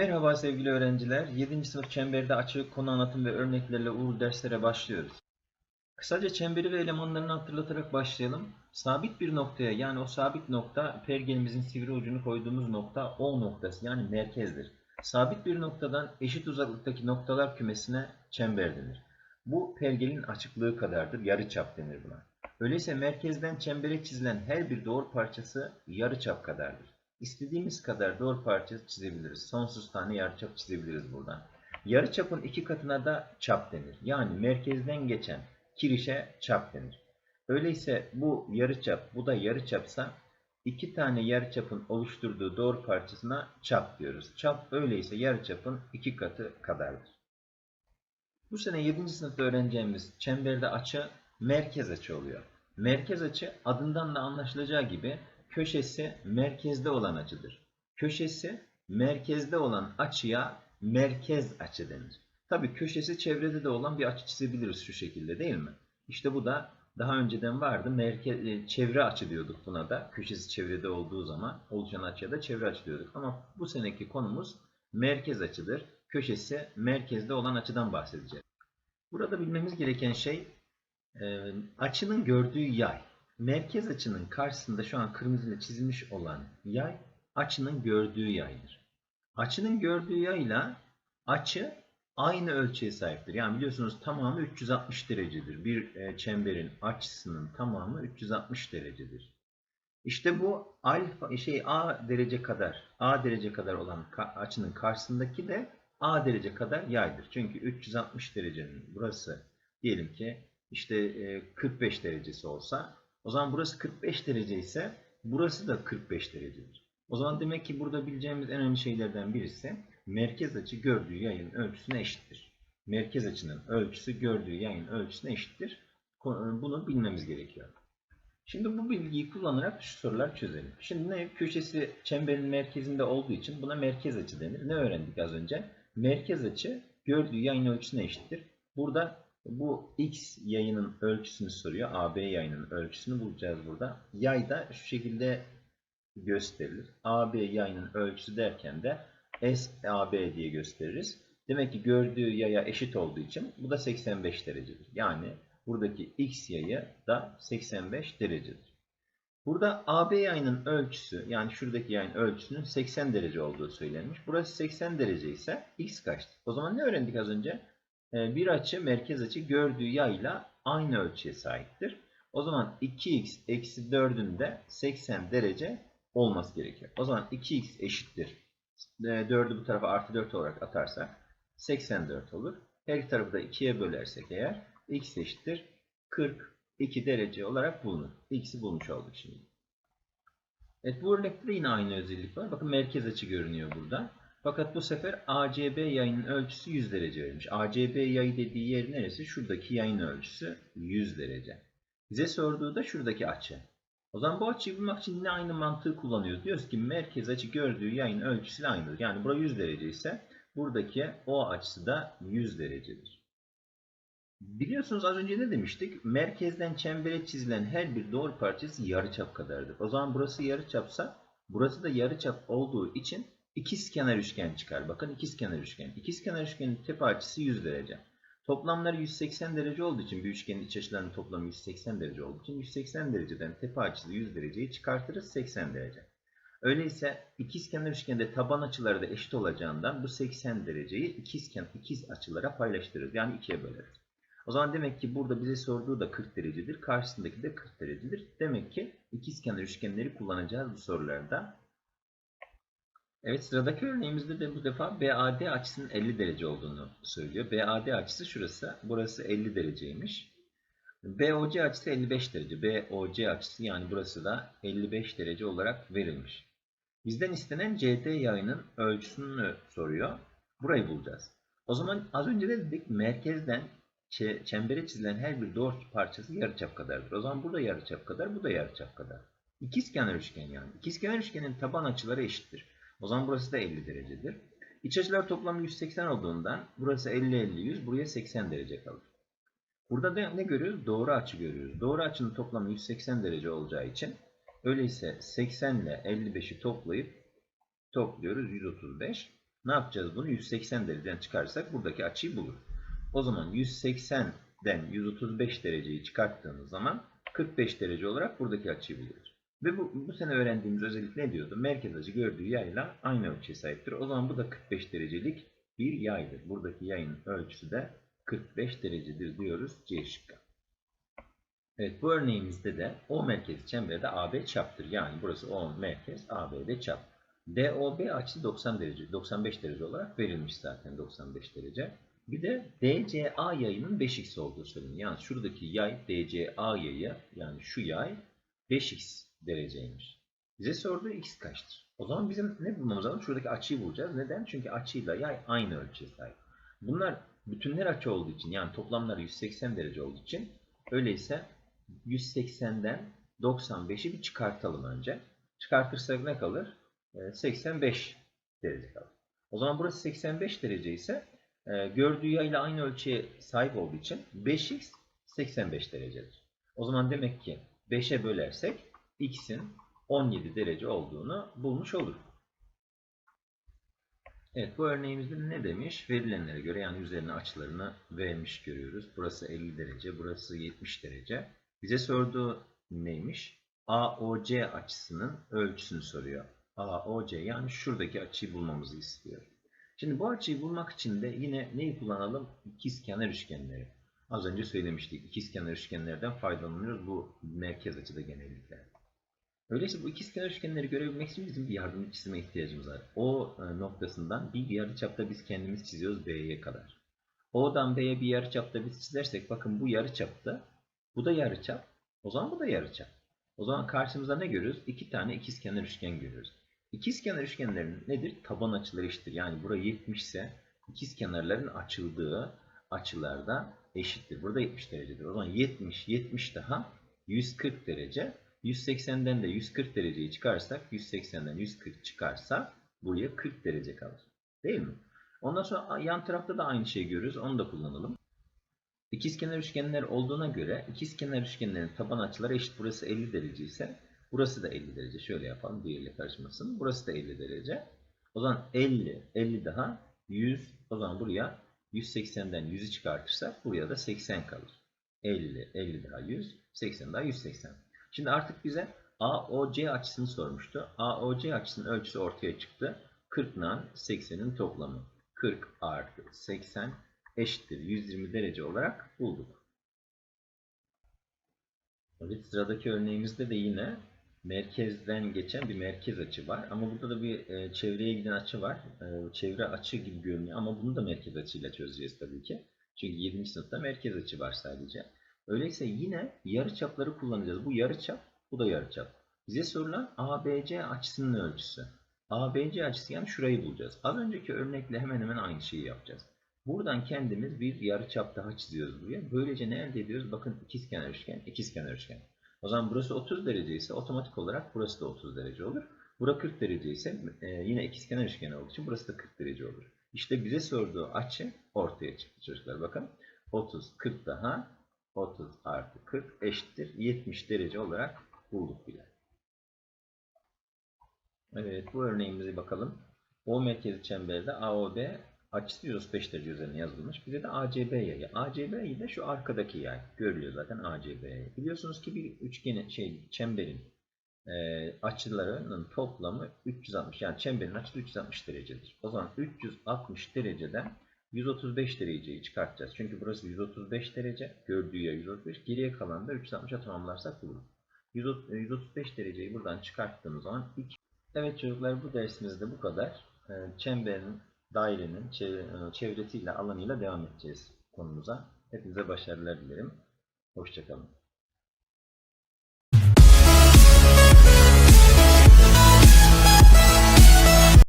Merhaba sevgili öğrenciler. 7. sınıf çemberde açı, konu anlatım ve örneklerle uğur derslere başlıyoruz. Kısaca çemberi ve elemanlarını hatırlatarak başlayalım. Sabit bir noktaya yani o sabit nokta pergenimizin sivri ucunu koyduğumuz nokta O noktası yani merkezdir. Sabit bir noktadan eşit uzaklıktaki noktalar kümesine çember denir. Bu pergelin açıklığı kadardır. Yarıçap denir buna. Öyleyse merkezden çembere çizilen her bir doğru parçası yarıçap kadardır. İstediğimiz kadar doğru parça çizebiliriz. Sonsuz tane yarıçap çizebiliriz buradan. Yarıçapın iki katına da çap denir. Yani merkezden geçen kirişe çap denir. Öyleyse bu yarıçap, bu da yarıçapsa iki tane yarıçapın oluşturduğu doğru parçasına çap diyoruz. Çap öyleyse yarıçapın iki katı kadardır. Bu sene 7. sınıfta öğreneceğimiz çemberde açı merkez açı oluyor. Merkez açı adından da anlaşılacağı gibi köşesi merkezde olan açıdır. Köşesi merkezde olan açıya merkez açı denir. Tabii köşesi çevrede de olan bir açı çizebiliriz şu şekilde değil mi? İşte bu da daha önceden vardı. Merkez, e, çevre açı diyorduk buna da. Köşesi çevrede olduğu zaman oluşan açıya da çevre açı diyorduk. Ama bu seneki konumuz merkez açıdır. Köşesi merkezde olan açıdan bahsedeceğiz. Burada bilmemiz gereken şey e, açının gördüğü yay. Merkez açının karşısında şu an kırmızıyla çizilmiş olan yay açının gördüğü yaydır. Açının gördüğü yayla açı aynı ölçüye sahiptir. Yani biliyorsunuz tamamı 360 derecedir. Bir e, çemberin açısının tamamı 360 derecedir. İşte bu alfa şey a derece kadar a derece kadar olan açının karşısındaki de a derece kadar yaydır. Çünkü 360 derecenin burası diyelim ki işte 45 derecesi olsa o zaman burası 45 derece ise burası da 45 derecedir. O zaman demek ki burada bileceğimiz en önemli şeylerden birisi merkez açı gördüğü yayın ölçüsüne eşittir. Merkez açının ölçüsü gördüğü yayın ölçüsüne eşittir. Bunu bilmemiz gerekiyor. Şimdi bu bilgiyi kullanarak şu sorular çözelim. Şimdi ne? Köşesi çemberin merkezinde olduğu için buna merkez açı denir. Ne öğrendik az önce? Merkez açı gördüğü yayın ölçüsüne eşittir. Burada bu x yayının ölçüsünü soruyor. AB yayının ölçüsünü bulacağız burada. Yay da şu şekilde gösterilir. AB yayının ölçüsü derken de SAB diye gösteririz. Demek ki gördüğü yaya eşit olduğu için bu da 85 derecedir. Yani buradaki x yayı da 85 derecedir. Burada AB yayının ölçüsü yani şuradaki yayın ölçüsünün 80 derece olduğu söylenmiş. Burası 80 derece ise x kaçtır? O zaman ne öğrendik az önce? Ee, bir açı merkez açı gördüğü yayla aynı ölçüye sahiptir. O zaman 2x eksi 4'ün de 80 derece olması gerekiyor. O zaman 2x eşittir. 4'ü bu tarafa artı 4 olarak atarsak 84 olur. Her iki tarafı da 2'ye bölersek eğer x eşittir 42 derece olarak bulunur. x'i bulmuş olduk şimdi. Evet bu örnekte yine aynı özellik var. Bakın merkez açı görünüyor burada. Fakat bu sefer ACB yayının ölçüsü 100 derece verilmiş. ACB yayı dediği yer neresi? Şuradaki yayın ölçüsü 100 derece. Bize sorduğu da şuradaki açı. O zaman bu açıyı bulmak için yine aynı mantığı kullanıyoruz. Diyoruz ki merkez açı gördüğü yayın ölçüsüyle aynıdır. Yani bura 100 derece ise buradaki O açısı da 100 derecedir. Biliyorsunuz az önce ne demiştik? Merkezden çembere çizilen her bir doğru parçası yarıçap kadardır. O zaman burası yarıçapsa burası da yarıçap olduğu için ikizkenar üçgen çıkar. Bakın ikizkenar üçgen. İkizkenar üçgenin tepe açısı 100 derece. Toplamları 180 derece olduğu için bir üçgenin iç açılarının toplamı 180 derece olduğu için 180 dereceden tepe açısı 100 dereceyi çıkartırız 80 derece. Öyleyse ikizkenar üçgende taban açıları da eşit olacağından bu 80 dereceyi ikizken ikiz açılara paylaştırırız. Yani ikiye böleriz. O zaman demek ki burada bize sorduğu da 40 derecedir. Karşısındaki de 40 derecedir. Demek ki ikizkenar üçgenleri kullanacağız bu sorularda. Evet sıradaki örneğimizde de bu defa BAD açısının 50 derece olduğunu söylüyor. BAD açısı şurası. Burası 50 dereceymiş. BOC açısı 55 derece. BOC açısı yani burası da 55 derece olarak verilmiş. Bizden istenen CD yayının ölçüsünü soruyor. Burayı bulacağız. O zaman az önce de dedik merkezden çembere çizilen her bir doğru parçası yarıçap kadardır. O zaman burada yarıçap kadar, bu da yarıçap kadar. İkizkenar üçgen yani. İkizkenar üçgenin taban açıları eşittir. O zaman burası da 50 derecedir. İç açılar toplamı 180 olduğundan burası 50-50-100 buraya 80 derece kalır. Burada da ne görüyoruz? Doğru açı görüyoruz. Doğru açının toplamı 180 derece olacağı için öyleyse 80 ile 55'i toplayıp topluyoruz 135. Ne yapacağız bunu? 180 dereceden çıkarırsak buradaki açıyı bulur. O zaman 180'den 135 dereceyi çıkarttığımız zaman 45 derece olarak buradaki açıyı buluyoruz. Ve bu, bu sene öğrendiğimiz özellik ne diyordu? Merkez açı gördüğü yayla aynı ölçüye sahiptir. O zaman bu da 45 derecelik bir yaydır. Buradaki yayın ölçüsü de 45 derecedir diyoruz C şıkkı. Evet bu örneğimizde de O merkezi çemberde AB çaptır. Yani burası O merkez, AB'de çap. DOB açısı 90 derece, 95 derece olarak verilmiş zaten 95 derece. Bir de DCA yayının 5x olduğu söyleniyor. Yani şuradaki yay DCA yayı yani şu yay 5x dereceymiş. Bize sorduğu x kaçtır? O zaman bizim ne bulmamız lazım? Şuradaki açıyı bulacağız. Neden? Çünkü açıyla yay aynı ölçüye sahip. Bunlar bütünler açı olduğu için yani toplamları 180 derece olduğu için öyleyse 180'den 95'i bir çıkartalım önce. Çıkartırsak ne kalır? Ee, 85 derece kalır. O zaman burası 85 derece ise e, gördüğü yayla aynı ölçüye sahip olduğu için 5x 85 derecedir. O zaman demek ki 5'e bölersek x'in 17 derece olduğunu bulmuş olur. Evet bu örneğimizde ne demiş? Verilenlere göre yani üzerine açılarını vermiş görüyoruz. Burası 50 derece, burası 70 derece. Bize sorduğu neymiş? AOC açısının ölçüsünü soruyor. AOC yani şuradaki açıyı bulmamızı istiyor. Şimdi bu açıyı bulmak için de yine neyi kullanalım? İkizkenar üçgenleri. Az önce söylemiştik. İkizkenar üçgenlerden faydalanıyoruz bu merkez açıda genellikle. Öyleyse bu ikizkenar üçgenleri görebilmek için bizim bir yardımcı çizime ihtiyacımız var. O e, noktasından bir yarıçapta biz kendimiz çiziyoruz B'ye kadar. O'dan B'ye bir yarıçapta biz çizersek bakın bu yarıçapta bu da yarıçap. O zaman bu da yarıçap. O zaman karşımıza ne görüyoruz? İki tane ikizkenar üçgen görüyoruz. İkizkenar üçgenlerin nedir? Taban açıları eşittir. Yani bura 70 ise ikizkenarların açıldığı açılarda eşittir. Burada 70 derecedir. O zaman 70, 70 daha 140 derece. 180'den de 140 dereceyi çıkarsak, 180'den 140 çıkarsa buraya 40 derece kalır. Değil mi? Ondan sonra yan tarafta da aynı şeyi görüyoruz. Onu da kullanalım. İkizkenar üçgenler olduğuna göre ikizkenar üçgenlerin taban açıları eşit. Burası 50 derece ise burası da 50 derece. Şöyle yapalım diğeriyle karışmasın. Burası da 50 derece. O zaman 50, 50 daha 100. O zaman buraya 180'den 100'ü çıkartırsak buraya da 80 kalır. 50, 50 daha 100, 80 daha 180. Şimdi artık bize AOC açısını sormuştu. AOC açısının ölçüsü ortaya çıktı. 40 ile 80'in toplamı. 40 artı 80 eşittir 120 derece olarak bulduk. Evet sıradaki örneğimizde de yine merkezden geçen bir merkez açı var. Ama burada da bir e, çevreye giden açı var. E, çevre açı gibi görünüyor ama bunu da merkez açıyla çözeceğiz tabii ki. Çünkü 7. sınıfta merkez açı var sadece. Öyleyse yine yarıçapları kullanacağız. Bu yarıçap, bu da yarıçap. Bize sorulan ABC açısının ölçüsü. ABC açısı yani şurayı bulacağız. Az önceki örnekle hemen hemen aynı şeyi yapacağız. Buradan kendimiz bir yarıçap daha çiziyoruz buraya. Böylece ne elde ediyoruz? Bakın ikizkenar üçgen, ikizkenar üçgen. O zaman burası 30 derece ise otomatik olarak burası da 30 derece olur. Bura 40 derece ise e, yine ikizkenar üçgen olduğu için burası da 40 derece olur. İşte bize sorduğu açı ortaya çıktı çocuklar. Bakın 30, 40 daha 30 artı 40 eşittir 70 derece olarak bulduk bile. Evet bu örneğimize bakalım. O merkezi çemberde AOB açısı 135 derece üzerine yazılmış. Bize de ACB yayı. ACB da şu arkadaki yay. Görülüyor zaten ACB. Biliyorsunuz ki bir üçgenin şey çemberin e, açılarının toplamı 360. Yani çemberin açısı 360 derecedir. O zaman 360 dereceden 135 dereceyi çıkartacağız. Çünkü burası 135 derece. Gördüğü yer 135. Geriye kalan da 360'a tamamlarsak buluruz. 135 dereceyi buradan çıkarttığımız zaman 2. Evet çocuklar bu dersimizde bu kadar. E, çemberin dairenin e, çevresiyle, alanıyla devam edeceğiz konumuza. Hepinize başarılar dilerim. Hoşçakalın.